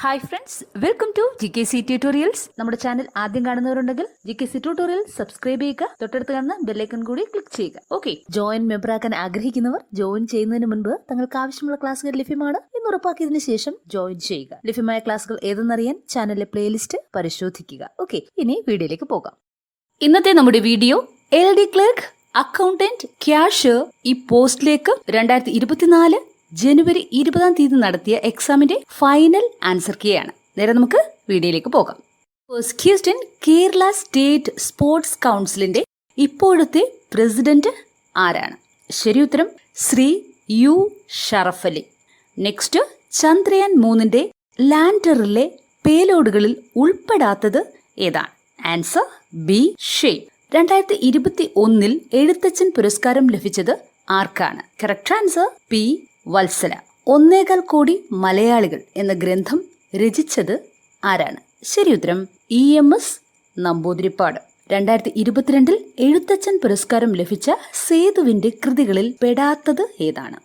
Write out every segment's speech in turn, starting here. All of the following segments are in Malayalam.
Hi friends welcome to G K C tutorials നമ്മുടെ ചാനൽ ആദ്യം കാണുന്നവരുണ്ടെങ്കിൽ G K C tutorial subscribe ചെയ്യുക. തൊട്ടടുത്ത് കാണുന്ന ബെല്ലൈക്കൺ കൂടി ക്ലിക്ക് ചെയ്യുക. ഓക്കെ ജോയിൻ മെമ്പർ ആക്കാൻ ആഗ്രഹിക്കുന്നവർ ജോയിൻ ചെയ്യുന്നതിന് മുൻപ് തങ്ങൾക്ക് ആവശ്യമുള്ള ക്ലാസ്സുകൾ ലഭ്യമാണ് എന്ന് ഉറപ്പാക്കിയതിനു ശേഷം ജോയിൻ ചെയ്യുക. ലഭ്യമായ ക്ലാസ്സുകൾ ഏതെന്നറിയാൻ ചാനലിലെ പ്ലേലിസ്റ്റ് പരിശോധിക്കുക. ഓക്കെ ഇനി വീഡിയോയിലേക്ക് പോകാം. ഇന്നത്തെ നമ്മുടെ video L D clerk accountant cash ഈ പോസ്റ്റിലേക്ക് രണ്ടായിരത്തി ഇരുപത്തിനാല് ജനുവരി ഇരുപതാം തീയതി നടത്തിയ എക്സാമിന്റെ ഫൈനൽ ആൻസർ കീ ആണ്. നേരെ നമുക്ക് വീഡിയോയിലേക്ക് പോകാം. ഫസ്റ്റ് കേരള സ്റ്റേറ്റ് സ്പോർട്സ് കൗൺസിലിന്റെ ഇപ്പോഴത്തെ പ്രസിഡന്റ് ആരാണ്? ശരി ഉത്തരം ശ്രീ യു ഷറഫലി നെക്സ്റ്റ് ചന്ദ്രയാൻ മൂന്നിന്റെ ലാൻഡറിലെ പേലോഡുകളിൽ ഉൾപ്പെടാത്തത് ഏതാണ്? ആൻസർ ബി ഷെയ് രണ്ടായിരത്തി ഇരുപത്തി ഒന്നിൽ എഴുത്തച്ഛൻ പുരസ്കാരം ലഭിച്ചത് ആർക്കാണ്? Correct answer P Valsala. ഒന്നേകാൽ കോടി മലയാളികൾ എന്ന ഗ്രന്ഥം രചിച്ചത് ആരാണ്? ശരി ഉത്തരം ഇ എം എസ് നമ്പൂതിരിപ്പാട്. രണ്ടായിരത്തി ഇരുപത്തിരണ്ടിൽ എഴുത്തച്ഛൻ പുരസ്കാരം ലഭിച്ച സേതുവിന്റെ കൃതികളിൽ പെടാത്തത് ഏതാണ്?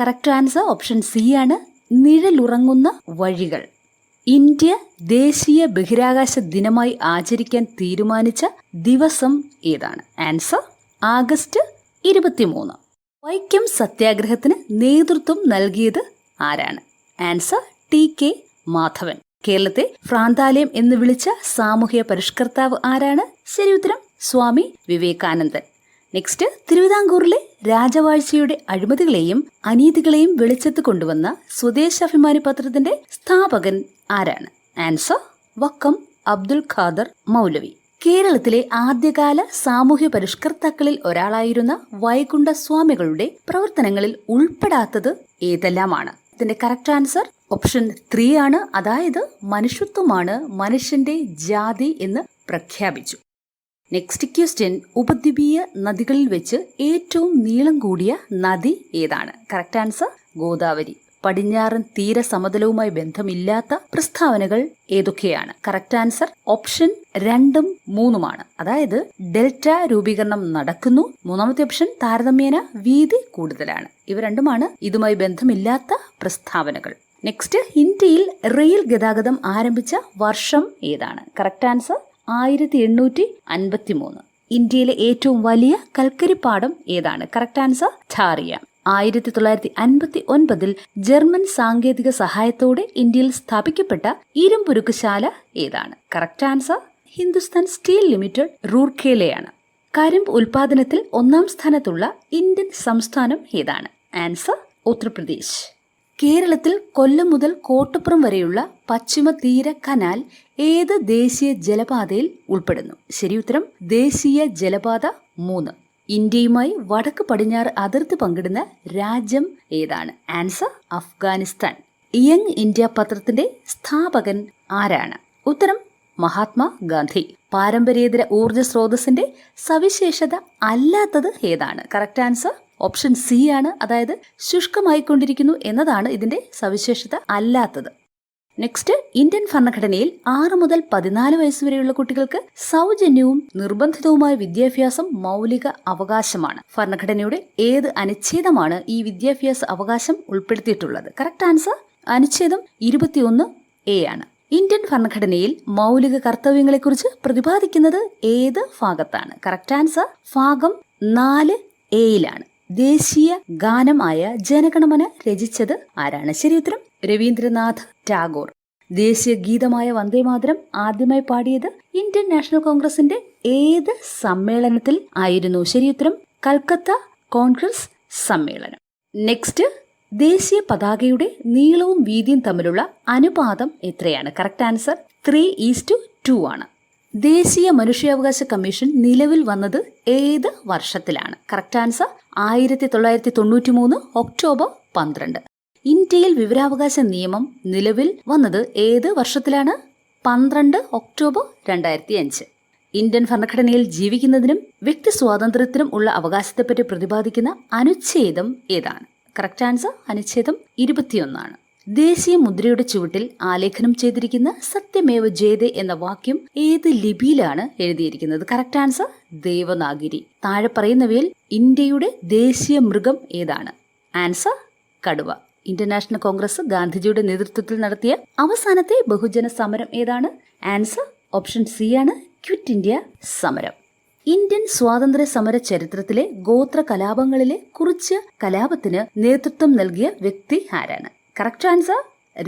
കറക്റ്റ് ആൻസർ ഓപ്ഷൻ സി ആണ് നിഴലുറങ്ങുന്ന വഴികൾ. ഇന്ത്യ ദേശീയ ബഹിരാകാശ ദിനമായി ആചരിക്കാൻ തീരുമാനിച്ച ദിവസം ഏതാണ്? ആൻസർ ആഗസ്റ്റ് ഇരുപത്തിമൂന്ന്. വൈക്കം സത്യാഗ്രഹത്തിന് നേതൃത്വം നൽകിയത് ആരാണ്? Answer T K Madhavan. കേരളത്തെ ഭ്രാന്താലയം എന്ന് വിളിച്ച സാമൂഹ്യ പരിഷ്കർത്താവ് ആരാണ്? ശരി ഉത്തരം സ്വാമി വിവേകാനന്ദൻ. നെക്സ്റ്റ് തിരുവിതാംകൂറിലെ രാജവാഴ്ചയുടെ അഴിമതികളെയും അനീതികളെയും വെളിച്ചത്ത് കൊണ്ടുവന്ന സ്വദേശാഭിമാനി പത്രത്തിന്റെ സ്ഥാപകൻ ആരാണ്? ആൻസർ വക്കം അബ്ദുൽ ഖാദർ മൗലവി. കേരളത്തിലെ ആദ്യകാല സാമൂഹ്യ പരിഷ്കർത്താക്കളിൽ ഒരാളായിരുന്ന വൈകുണ്ഠ സ്വാമികളുടെ പ്രവർത്തനങ്ങളിൽ ഉൾപ്പെടാത്തത് ഏതെല്ലാമാണ്? ഇതിന്റെ കറക്റ്റ് ആൻസർ ഓപ്ഷൻ ത്രീ ആണ്. അതായത് മനുഷ്യത്വമാണ് മനുഷ്യന്റെ ജാതി എന്ന് പ്രഖ്യാപിച്ചു. നെക്സ്റ്റ് ക്വസ്റ്റ്യൻ ഉപദ്വീപീയ നദികളിൽ വെച്ച് ഏറ്റവും നീളം കൂടിയ നദി ഏതാണ്? Correct answer Godavari. പടിഞ്ഞാറൻ തീരസമതലവുമായി ബന്ധമില്ലാത്ത പ്രസ്താവനകൾ ഏതൊക്കെയാണ്? കറക്റ്റ് ആൻസർ ഓപ്ഷൻ രണ്ടും മൂന്നുമാണ്. അതായത് ഡെൽറ്റ രൂപീകരണം നടക്കുന്നു. മൂന്നാമത്തെ ഓപ്ഷൻ താരതമ്യേന വീതി കൂടുതലാണ്. ഇവ രണ്ടുമാണ് ഇതുമായി ബന്ധമില്ലാത്ത പ്രസ്താവനകൾ. നെക്സ്റ്റ് ഇന്ത്യയിൽ റെയിൽ ഗതാഗതം ആരംഭിച്ച വർഷം ഏതാണ്? കറക്റ്റ് ആൻസർ ആയിരത്തി എണ്ണൂറ്റി അൻപത്തി മൂന്ന് ഇന്ത്യയിലെ ഏറ്റവും വലിയ കൽക്കരിപ്പാടം ഏതാണ്? Correct answer Jharia. ആയിരത്തി തൊള്ളായിരത്തി അൻപത്തി ഒൻപതിൽ ജർമ്മൻ സാങ്കേതിക സഹായത്തോടെ ഇന്ത്യയിൽ സ്ഥാപിക്കപ്പെട്ട ഇരുമ്പുരുക്കുശാല ഏതാണ്? Correct answer Hindustan steel limited റൂർഖേലയാണ് കരിമ്പ് ഉൽപാദനത്തിൽ ഒന്നാം സ്ഥാനത്തുള്ള ഇന്ത്യൻ സംസ്ഥാനം ഏതാണ്? ആൻസർ ഉത്തർപ്രദേശ്. കേരളത്തിൽ കൊല്ലം മുതൽ കോട്ടപ്പുറം വരെയുള്ള പശ്ചിമ തീര കനാൽ ഏത് ദേശീയ ജലപാതയിൽ ഉൾപ്പെടുന്നു? ശരി ഉത്തരം ദേശീയ ജലപാത മൂന്ന്. ഇന്ത്യയുമായി വടക്ക് പടിഞ്ഞാറ് അതിർത്തി പങ്കിടുന്ന രാജ്യം ഏതാണ്? ആൻസർ അഫ്ഗാനിസ്ഥാൻ. യങ് ഇന്ത്യ പത്രത്തിന്റെ സ്ഥാപകൻ ആരാണ്? ഉത്തരം മഹാത്മാഗാന്ധി പാരമ്പര്യേതര ഊർജ സ്രോതസ്സിന്റെ സവിശേഷത അല്ലാത്തത് ഏതാണ്? കറക്റ്റ് ആൻസർ ഓപ്ഷൻ സി ആണ്. അതായത് ശുഷ്കമായിക്കൊണ്ടിരിക്കുന്നു എന്നതാണ് ഇതിന്റെ സവിശേഷത അല്ലാത്തത്. നെക്സ്റ്റ് ഇന്ത്യൻ ഭരണഘടനയിൽ ആറ് മുതൽ പതിനാല് വയസ്സ് വരെയുള്ള കുട്ടികൾക്ക് സൗജന്യവും നിർബന്ധിതവുമായ വിദ്യാഭ്യാസം മൗലിക അവകാശമാണ്. ഭരണഘടനയുടെ ഏത് അനുച്ഛേദമാണ് ഈ വിദ്യാഭ്യാസ അവകാശം ഉൾപ്പെടുത്തിയിട്ടുള്ളത്? കറക്റ്റ് ആൻസർ അനുച്ഛേദം ഇരുപത്തിയൊന്ന് എ ആണ്. ഇന്ത്യൻ ഭരണഘടനയിൽ മൗലിക കർത്തവ്യങ്ങളെക്കുറിച്ച് പ്രതിപാദിക്കുന്നത് ഏത് ഭാഗത്താണ്? കറക്റ്റ് ആൻസർ ഭാഗം നാല് എയിലാണ് ദേശീയ ഗാനമായ ജനഗണമന രചിച്ചത് ആരാണ്? ശരി ഉത്തരം രവീന്ദ്രനാഥ് ടാഗോർ. ദേശീയ ഗീതമായ വന്ദേമാതരം ആദ്യമായി പാടിയത് ഇന്ത്യൻ നാഷണൽ കോൺഗ്രസിന്റെ ഏത് സമ്മേളനത്തിൽ ആയിരുന്നു? ശരിയുത്തരം കൽക്കത്ത കോൺഗ്രസ് സമ്മേളനം. നെക്സ്റ്റ് ദേശീയ പതാകയുടെ നീളവും വീതിയും തമ്മിലുള്ള അനുപാതം എത്രയാണ്? Correct answer three is to two two. ദേശീയ മനുഷ്യാവകാശ കമ്മീഷൻ നിലവിൽ വന്നത് ഏത് വർഷത്തിലാണ്? കറക്റ്റ് ആൻസർ ആയിരത്തി തൊള്ളായിരത്തി തൊണ്ണൂറ്റി മൂന്ന് ഒക്ടോബർ പന്ത്രണ്ട്. ഇന്ത്യയിൽ വിവരാവകാശ നിയമം നിലവിൽ വന്നത് ഏത് വർഷത്തിലാണ്? പന്ത്രണ്ട് ഒക്ടോബർ രണ്ടായിരത്തി അഞ്ച് ഇന്ത്യൻ ഭരണഘടനയിൽ ജീവിക്കുന്നതിനും വ്യക്തി സ്വാതന്ത്ര്യത്തിനും ഉള്ള അവകാശത്തെപ്പറ്റി പ്രതിപാദിക്കുന്ന അനുച്ഛേദം ഏതാണ്? കറക്റ്റ് ആൻസർ അനുച്ഛേദം ഇരുപത്തിയൊന്നാണ്. ദേശീയ മുദ്രയുടെ ചുവട്ടിൽ ആലേഖനം ചെയ്തിരിക്കുന്ന സത്യമേവ ജയതേ എന്ന വാക്യം ഏത് ലിപിയിലാണ് എഴുതിയിരിക്കുന്നത്? Correct answer Devanagari. താഴെ പറയുന്നവയിൽ ഇന്ത്യയുടെ ദേശീയ മൃഗം ഏതാണ്? ആൻസർ കടുവ. ഇന്റർനാഷണൽ കോൺഗ്രസ് ഗാന്ധിജിയുടെ നേതൃത്വത്തിൽ നടത്തിയ അവസാനത്തെ ബഹുജന സമരം ഏതാണ്? ആൻസർ ഓപ്ഷൻ സി ആണ് ക്വിറ്റ് ഇന്ത്യ സമരം. ഇന്ത്യൻ സ്വാതന്ത്ര്യ സമര ചരിത്രത്തിലെ ഗോത്ര കലാപങ്ങളിലെ കുറിച്ച് കലാപത്തിന് നേതൃത്വം നൽകിയ വ്യക്തി ആരാണ്? Correct answer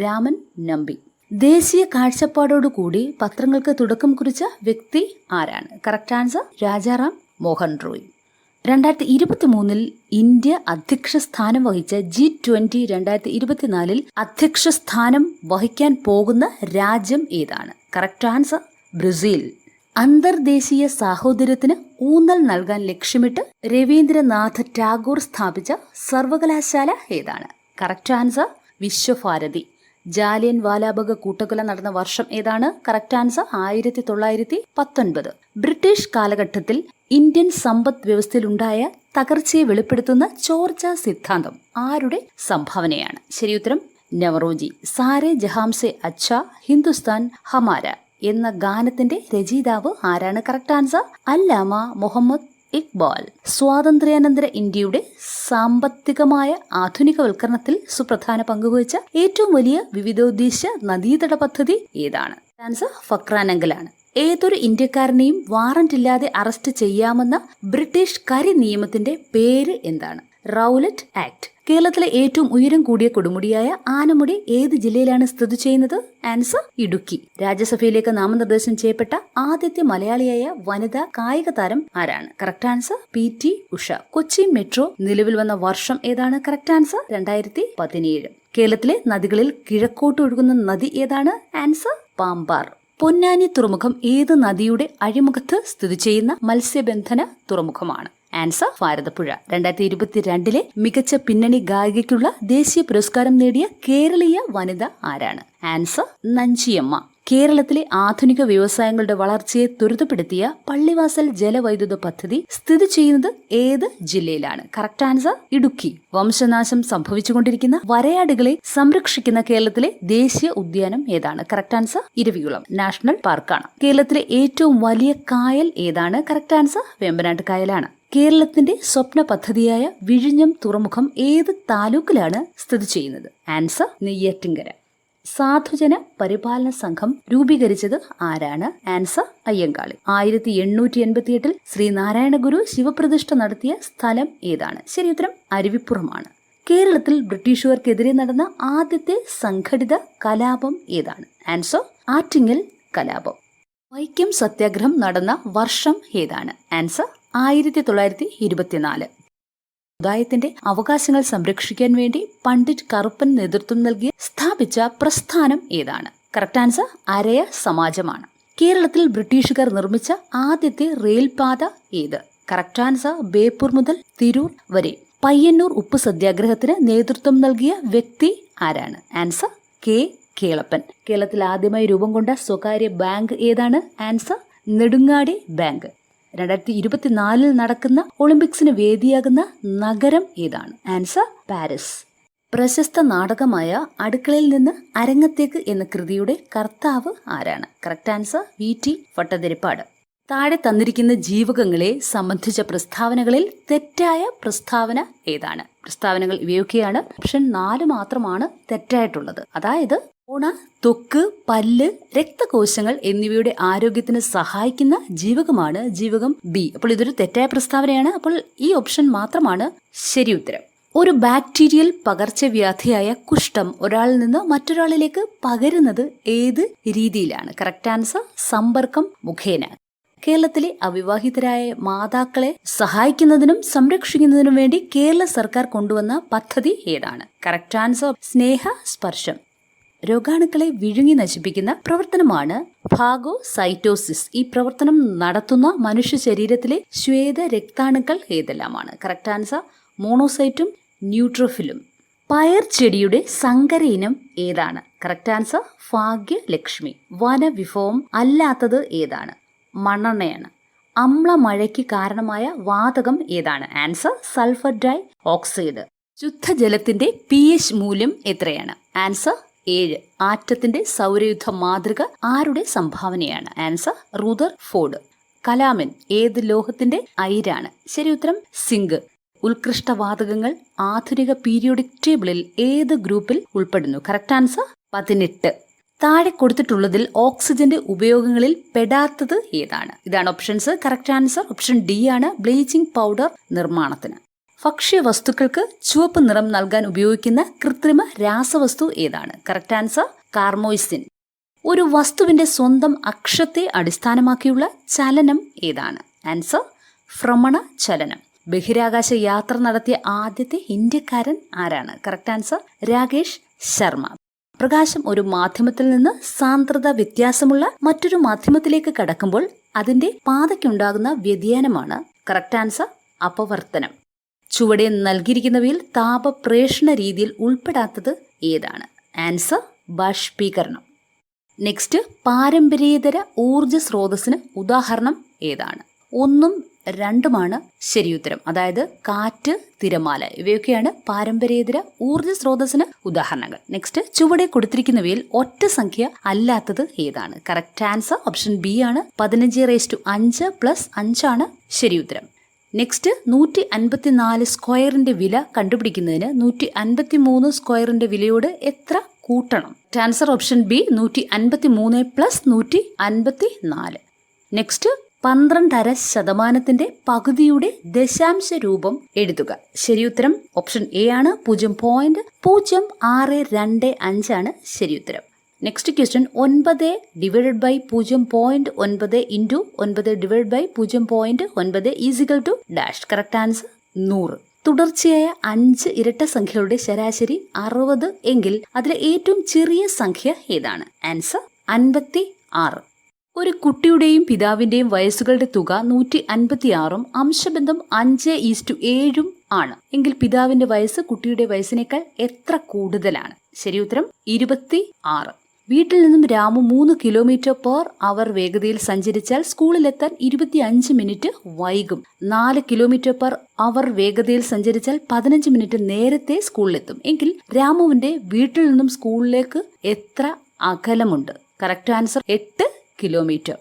Raman Nambi. ദേശീയ കാഴ്ചപ്പാടോടുകൂടി പത്രങ്ങൾക്ക് തുടക്കം കുറിച്ച വ്യക്തി ആരാണ്? Correct answer Rajaram Mohan Roy. രണ്ടായിരത്തി ഇരുപത്തി മൂന്നിൽ ഇന്ത്യ അധ്യക്ഷ സ്ഥാനം വഹിച്ച ജി ട്വന്റി രണ്ടായിരത്തി ഇരുപത്തിനാലിൽ അധ്യക്ഷ സ്ഥാനം വഹിക്കാൻ പോകുന്ന രാജ്യം ഏതാണ്? Correct answer Brazil. അന്തർദേശീയ സാഹോദര്യത്തിന് ഊന്നൽ നൽകാൻ ലക്ഷ്യമിട്ട് രവീന്ദ്രനാഥ് ടാഗോർ സ്ഥാപിച്ച സർവകലാശാല ഏതാണ്? Correct answer Visva Bharati. Jallian വാലാബഗ് കൂട്ടക്കൊല നടന്ന വർഷം ഏതാണ്? കറക്റ്റ് ആൻസർ ആയിരത്തി തൊള്ളായിരത്തി പത്തൊൻപത് ബ്രിട്ടീഷ് കാലഘട്ടത്തിൽ ഇന്ത്യൻ സമ്പദ് വ്യവസ്ഥയിലുണ്ടായ തകർച്ചയെ വെളിപ്പെടുത്തുന്ന ചോർച്ച സിദ്ധാന്തം ആരുടെ സംഭാവനയാണ്? ശരിയുത്തരം നവറോജി. സാരെ ജഹാംസെ അച്ഛ ഹിന്ദുസ്ഥാൻ ഹമാര എന്ന ഗാനത്തിന്റെ രചയിതാവ് ആരാണ്? കറക്റ്റ് ആൻസർ അല്ലാമ മുഹമ്മദ് ഇക്ബാൽ സ്വാതന്ത്ര്യാനന്തര ഇന്ത്യയുടെ സാമ്പത്തികമായ ആധുനികവൽക്കരണത്തിൽ സുപ്രധാന പങ്കുവഹിച്ച ഏറ്റവും വലിയ വിവിധോദ്ദേശ നദീതട പദ്ധതി ഏതാണ്? ആൻസർ ഫക്രാനങ്കലാണ്. ഏതൊരു ഇന്ത്യക്കാരനെയും വാറന്റ് ഇല്ലാതെ അറസ്റ്റ് ചെയ്യാമെന്ന ബ്രിട്ടീഷ് കരി നിയമത്തിന്റെ പേര് എന്താണ്? Rowlatt act. കേരളത്തിലെ ഏറ്റവും ഉയരം കൂടിയ കൊടുമുടിയായ ആനമുടി ഏത് ജില്ലയിലാണ് സ്ഥിതി ചെയ്യുന്നത്? ആൻസർ ഇടുക്കി. രാജ്യസഭയിലേക്ക് നാമനിർദ്ദേശം ചെയ്യപ്പെട്ട ആദ്യത്തെ മലയാളിയായ വനിതാ കായിക താരം ആരാണ്? Correct answer P T Usha. Kochi metro നിലവിൽ വന്ന വർഷം ഏതാണ്? കറക്റ്റ് ആൻസർ രണ്ടായിരത്തി പതിനേഴ്. കേരളത്തിലെ നദികളിൽ കിഴക്കോട്ട് ഒഴുകുന്ന നദി ഏതാണ്? ആൻസർ പാമ്പാർ. പൊന്നാനി തുറമുഖം ഏത് നദിയുടെ അഴിമുഖത്ത് സ്ഥിതി ചെയ്യുന്ന മത്സ്യബന്ധന തുറമുഖമാണ്? ആൻസർ ഭാരതപ്പുഴ. രണ്ടായിരത്തി ഇരുപത്തിരണ്ടിലെ മികച്ച പിന്നണി ഗായികയ്ക്കുള്ള ദേശീയ പുരസ്കാരം നേടിയ കേരളീയ വനിത ആരാണ്? ആൻസർ നഞ്ചിയമ്മ. കേരളത്തിലെ ആധുനിക വ്യവസായങ്ങളുടെ വളർച്ചയെ ത്വരിതപ്പെടുത്തിയ പള്ളിവാസൽ ജലവൈദ്യുത പദ്ധതി സ്ഥിതി ചെയ്യുന്നത് ഏത് ജില്ലയിലാണ്? Correct answer Idukki. വംശനാശം സംഭവിച്ചുകൊണ്ടിരിക്കുന്ന വരയാടുകളെ സംരക്ഷിക്കുന്ന കേരളത്തിലെ ദേശീയ ഉദ്യാനം ഏതാണ്? Correct answer Eravikulam. നാഷണൽ പാർക്കാണ് കേരളത്തിലെ ഏറ്റവും വലിയ കായൽ ഏതാണ്? കറക്റ്റ് ആൻസർ വേമ്പനാട്ട് കായലാണ്. കേരളത്തിന്റെ സ്വപ്ന പദ്ധതിയായ വിഴിഞ്ഞം തുറമുഖം ഏത് താലൂക്കിലാണ് സ്ഥിതി ചെയ്യുന്നത്? ആൻസർ നെയ്യാറ്റിങ്കര സാധുജന പരിപാലന സംഘം രൂപീകരിച്ചത് ആരാണ്? ആൻസർ അയ്യങ്കാളി. ആയിരത്തി എണ്ണൂറ്റി എൺപത്തി എട്ടിൽ ശ്രീനാരായണ ഗുരു ശിവപ്രതിഷ്ഠ നടത്തിയ സ്ഥലം ഏതാണ്? ശരി ഉത്തരം അരുവിപ്പുറമാണ്. കേരളത്തിൽ ബ്രിട്ടീഷുകാർക്കെതിരെ നടന്ന ആദ്യത്തെ സംഘടിത കലാപം ഏതാണ്? ആൻസർ ആറ്റിങ്ങൽ കലാപം. വൈക്കം സത്യാഗ്രഹം നടന്ന വർഷം ഏതാണ്? ആൻസർ ആയിരത്തി തൊള്ളായിരത്തി ഇരുപത്തിനാല് സമുദായത്തിന്റെ അവകാശങ്ങൾ സംരക്ഷിക്കാൻ വേണ്ടി പണ്ഡിറ്റ് കറുപ്പൻ നേതൃത്വം നൽകി സ്ഥാപിച്ച പ്രസ്ഥാനം ഏതാണ്? കറക്റ്റ് ആൻസർ അരയ സമാജമാണ്. കേരളത്തിൽ ബ്രിട്ടീഷുകാർ നിർമ്മിച്ച ആദ്യത്തെ റെയിൽപാത ഏത്? കറക്റ്റ് ആൻസർ ബേപ്പൂർ മുതൽ തിരൂർ വരെ. പയ്യന്നൂർ ഉപ്പ് സത്യാഗ്രഹത്തിന് നേതൃത്വം നൽകിയ വ്യക്തി ആരാണ്? Answer K. കേളപ്പൻ. കേരളത്തിൽ ആദ്യമായി രൂപം കൊണ്ട സ്വകാര്യ ബാങ്ക് ഏതാണ്? Answer Nedungadi bank. രണ്ടായിരത്തി ഇരുപത്തിനാലിൽ നടക്കുന്ന ഒളിമ്പിക്സിന് വേദിയാകുന്ന നഗരം ഏതാണ്? Answer Paris. പ്രശസ്ത നാടകമായ അടുക്കളയിൽ നിന്ന് അരങ്ങത്തേക്ക് എന്ന കൃതിയുടെ കർത്താവ് ആരാണ്? Correct answer V T Bhattathiripad താഴെ തന്നിരിക്കുന്ന ജീവകങ്ങളെ സംബന്ധിച്ച പ്രസ്താവനകളിൽ തെറ്റായ പ്രസ്താവന ഏതാണ്? പ്രസ്താവനകൾ ഇവയൊക്കെയാണ്. ഓപ്ഷൻ നാല് മാത്രമാണ് തെറ്റായിട്ടുള്ളത്. അതായത് ഓണ ത്വക്ക് പല്ല് രക്തകോശങ്ങൾ എന്നിവയുടെ ആരോഗ്യത്തിന് സഹായിക്കുന്ന ജീവകമാണ് ജീവകം ബി. അപ്പോൾ ഇതൊരു തെറ്റായ പ്രസ്താവനയാണ്. അപ്പോൾ ഈ ഓപ്ഷൻ മാത്രമാണ് ശരി ഉത്തരം. ഒരു ബാക്ടീരിയൽ പകർച്ചവ്യാധിയായ കുഷ്ഠം ഒരാളിൽ നിന്ന് മറ്റൊരാളിലേക്ക് പകരുന്നത് ഏത് രീതിയിലാണ്? കറക്റ്റ് ആൻസർ സമ്പർക്കം മുഖേന. കേരളത്തിലെ അവിവാഹിതരായ മാതാക്കളെ സഹായിക്കുന്നതിനും സംരക്ഷിക്കുന്നതിനും വേണ്ടി കേരള സർക്കാർ കൊണ്ടുവന്ന പദ്ധതി ഏതാണ്? കറക്റ്റ് ആൻസർ സ്നേഹ സ്പർശം. രോഗാണുക്കളെ വിഴുങ്ങി നശിപ്പിക്കുന്ന പ്രവർത്തനമാണ് ഫാഗോസൈറ്റോസിസ്. ഈ പ്രവർത്തനം നടത്തുന്ന മനുഷ്യ ശരീരത്തിലെ ശ്വേത രക്താണുക്കൾ ഏതെല്ലാമാണ്? കറക്റ്റ് ആൻസർ മോണോസൈറ്റും ന്യൂട്രോഫിലും പയർ ചെടിയുടെ സങ്കര ഇനം ഏതാണ്? Correct answer Bhagyalakshmi. വനവിഭവം അല്ലാത്തത് ഏതാണ്? മണ്ണെണ്ണയാണ്. അമ്ല മഴയ്ക്ക് കാരണമായ വാതകം ഏതാണ്? ആൻസർ സൾഫർ ഡൈ ഓക്സൈഡ് ശുദ്ധജലത്തിന്റെ പി എച്ച് മൂല്യം എത്രയാണ്? ആൻസർ ഏഴ്. ആറ്റത്തിന്റെ സൗരയുദ്ധ മാതൃക ആരുടെ സംഭാവനയാണ്? Answer റൂദർ Ford. കലാമൻ ഏത് ലോഹത്തിന്റെ അയിരാണ്? ശരി ഉത്തരം സിങ്ക്. ഉത്കൃഷ്ടവാതകങ്ങൾ ആധുനിക പീരിയോഡിക് ടേബിളിൽ ഏത് ഗ്രൂപ്പിൽ ഉൾപ്പെടുന്നു? കറക്റ്റ് ആൻസർ പതിനെട്ട്. താഴെ കൊടുത്തിട്ടുള്ളതിൽ ഓക്സിജന്റെ ഉപയോഗങ്ങളിൽ പെടാത്തത് ഏതാണ്? ഇതാണ് options. Correct answer option D ആണ്. ബ്ലീച്ചിങ് പൗഡർ നിർമ്മാണത്തിന്. ഭക്ഷ്യവസ്തുക്കൾക്ക് ചുവപ്പ് നിറം നൽകാൻ ഉപയോഗിക്കുന്ന കൃത്രിമ രാസവസ്തു ഏതാണ്? Correct answer carmoisine. ഒരു വസ്തുവിന്റെ സ്വന്തം അക്ഷത്തെ അടിസ്ഥാനമാക്കിയുള്ള ചലനം ഏതാണ്? ആൻസർ ഭ്രമണ ചലനം. ബഹിരാകാശ യാത്ര നടത്തിയ ആദ്യത്തെ ഇന്ത്യക്കാരൻ ആരാണ്? Correct answer Rakesh Sharma. പ്രകാശം ഒരു മാധ്യമത്തിൽ നിന്ന് സാന്ദ്രത വ്യത്യാസമുള്ള മറ്റൊരു മാധ്യമത്തിലേക്ക് കടക്കുമ്പോൾ അതിന്റെ പാതയ്ക്കുണ്ടാകുന്ന വ്യതിയാനമാണ്. കറക്റ്റ് ആൻസർ അപവർത്തനം. ചുവടെ നൽകിയിരിക്കുന്നവയിൽ താപപ്രേഷണ രീതിയിൽ ഉൾപ്പെടാത്തത് ഏതാണ്? ആൻസർ ബാഷ്പീകരണം. നെക്സ്റ്റ് പാരമ്പര്യേതര ഊർജ സ്രോതസ്സിന് ഉദാഹരണം ഏതാണ്? ഒന്നും രണ്ടുമാണ് ശരിയുത്തരം അതായത് കാറ്റ് തിരമാല ഇവയൊക്കെയാണ് പാരമ്പര്യേതര ഊർജ സ്രോതസ്സിന് ഉദാഹരണങ്ങൾ. നെക്സ്റ്റ് ചുവടെ കൊടുത്തിരിക്കുന്നവയിൽ ഒറ്റ സംഖ്യ അല്ലാത്തത് ഏതാണ്? കറക്റ്റ് ആൻസർ ഓപ്ഷൻ ബി ആണ്. പതിനഞ്ച് റേസ് ടു അഞ്ച് പ്ലസ് അഞ്ചാണ് ശരിയുത്തരം നെക്സ്റ്റ് നൂറ്റി അൻപത്തിനാല് സ്ക്വയറിന്റെ വില കണ്ടുപിടിക്കുന്നതിന് നൂറ്റി അൻപത്തി മൂന്ന് സ്ക്വയറിന്റെ വിലയോട് എത്ര കൂട്ടണം? ആൻസർ ഓപ്ഷൻ ബി നൂറ്റി അൻപത്തി മൂന്ന് പ്ലസ് നൂറ്റി അൻപത്തി നാല് നെക്സ്റ്റ് പന്ത്രണ്ടര ശതമാനത്തിന്റെ പകുതിയുടെ ദശാംശ രൂപം എഴുതുക. ശരിയുത്തരം ഓപ്ഷൻ എ ആണ്. പൂജ്യം പോയിന്റ് പൂജ്യം ആറ് രണ്ട് അഞ്ചാണ് ശരിയുത്തരം നെക്സ്റ്റ് ക്വസ്റ്റ്യൻ ഒൻപത് ഡിവൈഡഡ് ബൈ പൂജ്യം പോയിന്റ് ഒൻപത് ഇന്റു ഒൻപത് ഡിവൈഡ് ബൈ പൂജ്യം പോയിന്റ് ഒൻപത് is equal to dash correct answer നൂറ്. തുടർച്ചയായ അഞ്ച് ഇരട്ട സംഖ്യകളുടെ ശരാശരി അറുപത് എങ്കിൽ അതിലെ ഏറ്റവും ചെറിയ സംഖ്യ ഏതാണ്? ആൻസർ അൻപത്തി ആറ് ഒരു കുട്ടിയുടെയും പിതാവിന്റെയും വയസ്സുകളുടെ തുക നൂറ്റി അൻപത്തി ആറും അംശബന്ധം അഞ്ച് ഈസ്റ്റു ഏഴും ആണ്. എങ്കിൽ പിതാവിന്റെ വയസ്സ് കുട്ടിയുടെ വയസ്സിനേക്കാൾ എത്ര കൂടുതലാണ്? ശരി ഉത്തരം ഇരുപത്തി ആറ് വീട്ടിൽ നിന്നും രാമു മൂന്ന് കിലോമീറ്റർ പെർ അവർ വേഗതയിൽ സഞ്ചരിച്ചാൽ സ്കൂളിലെത്താൻ ഇരുപത്തിയഞ്ച് മിനിറ്റ് വൈകും. നാല് കിലോമീറ്റർ പെർ അവർ വേഗതയിൽ സഞ്ചരിച്ചാൽ പതിനഞ്ച് മിനിറ്റ് നേരത്തെ സ്കൂളിലെത്തും. എങ്കിൽ രാമുവിന്റെ വീട്ടിൽ നിന്നും സ്കൂളിലേക്ക് എത്ര അകലമുണ്ട്? കറക്റ്റ് ആൻസർ എട്ട് കിലോമീറ്റർ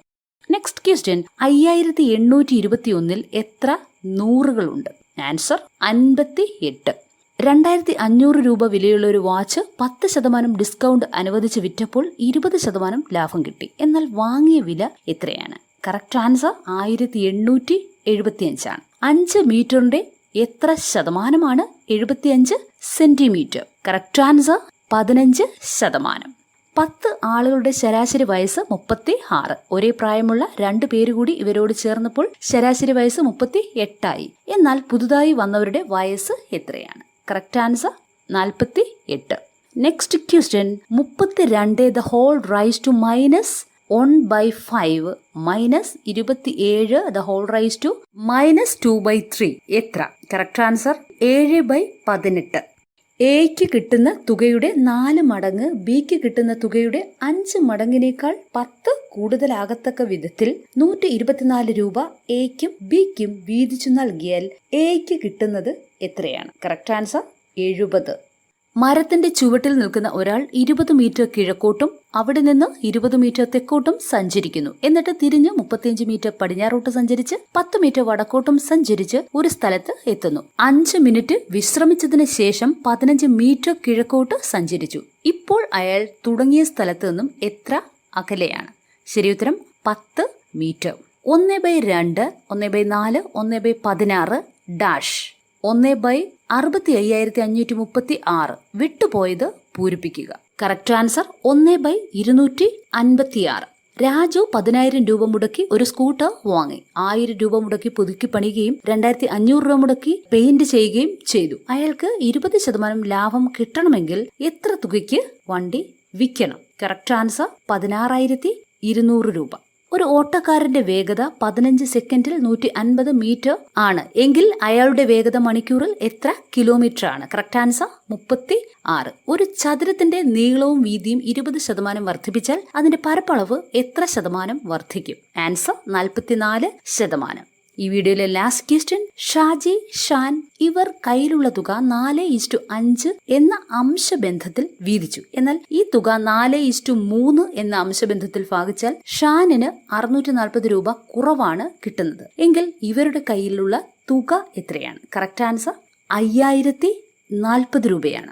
നെക്സ്റ്റ് ക്വസ്റ്റ്യൻ അയ്യായിരത്തി എണ്ണൂറ്റി ഇരുപത്തി ഒന്നിൽ എത്ര നൂറുകളുണ്ട്? ആൻസർ അൻപത്തി എട്ട് രണ്ടായിരത്തി അഞ്ഞൂറ് രൂപ വിലയുള്ള ഒരു വാച്ച് പത്ത് ശതമാനം ഡിസ്കൗണ്ട് അനുവദിച്ച് വിറ്റപ്പോൾ ഇരുപത് ശതമാനം ലാഭം കിട്ടി. എന്നാൽ വാങ്ങിയ വില എത്രയാണ് കറക്റ്റ് ആൻസർ ആയിരത്തി എണ്ണൂറ്റി എഴുപത്തിയഞ്ചാണ് അഞ്ച് മീറ്ററിന്റെ എത്ര ശതമാനമാണ്? എഴുപത്തിയഞ്ച് സെന്റിമീറ്റർ കറക്റ്റ് ആൻസർ പതിനഞ്ച് ശതമാനം. പത്ത് ആളുകളുടെ ശരാശരി വയസ്സ് മുപ്പത്തി ആറ് ഒരേ പ്രായമുള്ള രണ്ടു പേര് കൂടി ഇവരോട് ചേർന്നപ്പോൾ ശരാശരി വയസ്സ് മുപ്പത്തി എട്ടായി എന്നാൽ പുതുതായി വന്നവരുടെ വയസ്സ് എത്രയാണ്? കറക്റ്റ് ആൻസർ നാൽപ്പത്തി എട്ട് നെക്സ്റ്റ് ക്വസ്റ്റ്യൻ മുപ്പത്തി രണ്ട് the whole raise to minus one by five minus ഇരുപത്തി ഏഴ് the whole raise to minus two by three എത്ര? കറക്റ്റ് ആൻസർ ഏഴ് ബൈ പതിനെട്ട്. എയ്ക്ക് കിട്ടുന്ന തുകയുടെ നാല് മടങ്ങ് ബിക്ക് കിട്ടുന്ന തുകയുടെ അഞ്ച് മടങ്ങിനേക്കാൾ പത്ത് കൂടുതലാകത്തക്ക വിധത്തിൽ നൂറ്റി ഇരുപത്തിനാല് രൂപ എയ്ക്കും ബിക്കും വീതിച്ചു നൽകിയാൽ എയ്ക്ക് കിട്ടുന്നത് എത്രയാണ്? കറക്റ്റ് ആൻസർ എഴുപത്. മരത്തിന്റെ ചുവട്ടിൽ നിൽക്കുന്ന ഒരാൾ ഇരുപത് മീറ്റർ കിഴക്കോട്ടും അവിടെ നിന്ന് ഇരുപത് മീറ്റർ തെക്കോട്ടും സഞ്ചരിക്കുന്നു. എന്നിട്ട് തിരിഞ്ഞ് മുപ്പത്തിയഞ്ച് മീറ്റർ പടിഞ്ഞാറോട്ട് സഞ്ചരിച്ച് പത്ത് മീറ്റർ വടക്കോട്ടും സഞ്ചരിച്ച് ഒരു സ്ഥലത്ത് എത്തുന്നു. അഞ്ച് മിനിറ്റ് വിശ്രമിച്ചതിന് ശേഷം പതിനഞ്ച് മീറ്റർ കിഴക്കോട്ട് സഞ്ചരിച്ചു. ഇപ്പോൾ അയാൾ തുടങ്ങിയ സ്ഥലത്ത് നിന്നും എത്ര അകലെയാണ്? ശരിയുത്തരം പത്ത് മീറ്റർ. ഒന്ന് ബൈ രണ്ട് ഒന്ന് ബൈ നാല് ഒന്ന് ബൈ പതിനാറ് ഡാഷ്. ഒന്ന് ബൈ അറുപത്തി അയ്യായിരത്തി അഞ്ഞൂറ്റി മുപ്പത്തി ആറ് വിട്ടുപോയത് പൂരിപ്പിക്കുക. കറക്റ്റ് ആൻസർ ഒന്ന് ബൈ ഇരുന്നൂറ്റി അൻപത്തി ആറ് രാജു പതിനായിരം രൂപ മുടക്കി ഒരു സ്കൂട്ടർ വാങ്ങി. ആയിരം രൂപ മുടക്കി പുതുക്കി പണിയുകയും രണ്ടായിരത്തി അഞ്ഞൂറ് രൂപ മുടക്കി പെയിന്റ് ചെയ്യുകയും ചെയ്തു. അയാൾക്ക് ഇരുപത് ശതമാനം ലാഭം കിട്ടണമെങ്കിൽ എത്ര തുകയ്ക്ക് വണ്ടി വിൽക്കണം? കറക്റ്റ് ആൻസർ പതിനാറായിരത്തി ഇരുന്നൂറ് രൂപ. ഒരു ഓട്ടക്കാരന്റെ വേഗത പതിനഞ്ച് സെക്കൻഡിൽ നൂറ്റി അൻപത് മീറ്റർ ആണ്. എങ്കിൽ അയാളുടെ വേഗത മണിക്കൂറിൽ എത്ര കിലോമീറ്റർ ആണ്? കറക്റ്റ് ആൻസർ മുപ്പത്തി ആറ് ഒരു ചതുരത്തിന്റെ നീളവും വീതിയും ഇരുപത് ശതമാനം വർദ്ധിപ്പിച്ചാൽ അതിന്റെ പരപ്പളവ് എത്ര ശതമാനം വർദ്ധിക്കും? ആൻസർ നാൽപ്പത്തിനാല് ശതമാനം. ഈ വീഡിയോയിലെ ലാസ്റ്റ് ക്വസ്റ്റ്യൻ ഷാജി ഷാൻ ഇവർ കയ്യിലുള്ള തുക നാല് ഇസ്റ്റു അഞ്ച് എന്ന അംശബന്ധത്തിൽ വീതിച്ചു. എന്നാൽ ഈ തുക നാല് ഇസ്റ്റു മൂന്ന് എന്ന അംശബന്ധത്തിൽ ഭാഗിച്ചാൽ ഷാനിന് അറുന്നൂറ്റി നാൽപ്പത് രൂപ കുറവാണ് കിട്ടുന്നത്. എങ്കിൽ ഇവരുടെ കയ്യിലുള്ള തുക എത്രയാണ്? കറക്റ്റ് ആൻസർ അയ്യായിരത്തി നാൽപ്പത് രൂപയാണ്.